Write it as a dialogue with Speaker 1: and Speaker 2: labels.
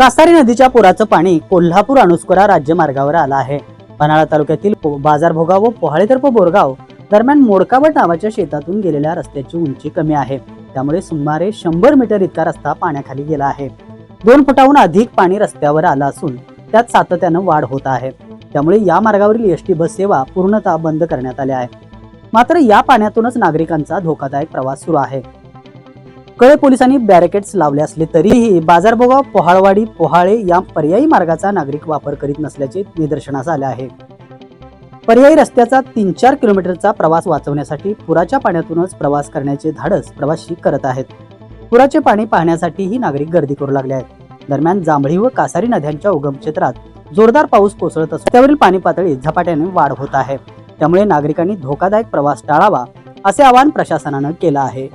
Speaker 1: कासारी नदीच्या पुराचं पाणी कोल्हापूर अणुस्कुरा राज्यमार्गावर आलं आहे. पन्हाळा तालुक्यातील पो- बाजारभोगाव व पोहाळेतर्फ बोरगाव दरम्यान मोडकावट नावाच्या शेतातून गेलेल्या रस्त्याची उंची कमी आहे. त्यामुळे सुमारे शंभर मीटर इतका रस्ता पाण्याखाली गेला आहे. दोन फुटाहून अधिक पाणी रस्त्यावर आलं असून त्यात सातत्यानं वाढ होत आहे. त्यामुळे या मार्गावरील एस टी बस सेवा पूर्णतः बंद करण्यात आली आहे मात्र या पाण्यातूनच नागरिकांचा धोकादायक प्रवास सुरू आहे. कळे पोलिसांनी बॅरिकेड्स लावले असले तरीही बाजारभोगाव पोहाळवाडी पोहाळे या पर्यायी मार्गाचा नागरिक वापर करीत नसल्याचे निदर्शनास आले आहे. पर्यायी रस्त्याचा तीन चार किलोमीटरचा प्रवास वाचवण्यासाठी पुराच्या पाण्यातूनच प्रवास करण्याचे धाडस प्रवासी करत आहेत. पुराचे पाणी पाहण्यासाठीही नागरिक गर्दी करू लागले आहेत. दरम्यान जांभळी व कासारी नद्यांच्या उगम क्षेत्रात जोरदार पाऊस कोसळत असून त्यावरील पाणी पातळी झपाट्याने वाढ होत आहे. त्यामुळे नागरिकांनी धोकादायक प्रवास टाळावा असे आवाहन प्रशासनानं केलं आहे.